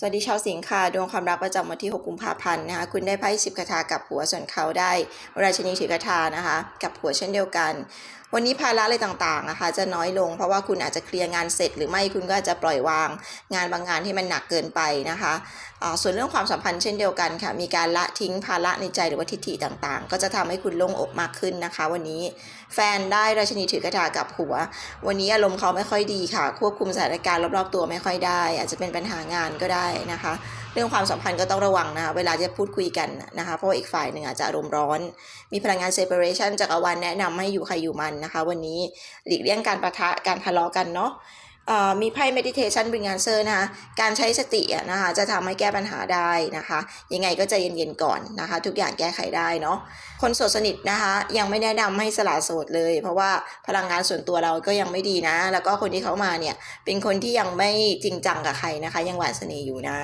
สวัสดีชาวสิงค์ค่ะ ดวงความรักประจำวันที่ 6 กุมภาพันธ์นะคะ คุณได้ไพ่สิบคาถากับหัวส่วนเขาได้ราชินีถือคาถานะคะ กับหัวเช่นเดียวกัน วันนี้ภาระอะไรต่างๆนะคะ จะน้อยลงเพราะว่าคุณอาจจะเคลียร์งานเสร็จ หรือไม่คุณก็อาจจะปล่อยวางงานบางงานที่มันหนักเกินไปนะคะส่วนเรื่องความสัมพันธ์เช่นเดียวกันค่ะ มีการละทิ้งภาระในใจหรือว่าทิฏฐิต่างๆ ก็จะทำให้คุณโล่งอกมากขึ้นนะคะ วันนี้แฟนได้ราชินีถือคาถากับหัว วันนี้อารมณ์เขาไม่ค่อยดีค่ะ ควบคุมสถานการณ์รอบๆตัวไม่ค่อยได้ อาจจะเป็นปัญหางานก็ได้นะคะ เรื่องความสัมพันธ์ก็ต้องระวังนะคะเวลาจะพูดคุยกันนะคะ เพราะอีกฝ่ายหนึ่งอาจจะอารมณ์ร้อน มีพลังงานเซเปอเรชันจากอวันแนะนำให้อยู่ใครอยู่มันนะคะ วันนี้หลีกเลี่ยงการประทะการทะเลาะกันเนาะ มีไพ่ meditation bring a n s e r นะคะการใช้สติอะนะคะจะทำให้แก้ปัญหาได้นะคะ ยังไงก็ใจเย็นๆก่อนนะคะ ทุกอย่างแก้ไขได้เนาะคนโสดสนิทนะคะยังไม่แนะนำให้สละโสดเลย เพราะว่าพลังงานส่วนตัวเราก็ยังไม่ดีนะ แล้วก็คนที่เขามาเนี่ยเป็นคนที่ยังไม่จริงจังกับใครนะคะ ยังหวานเสน่ห์อยู่นะ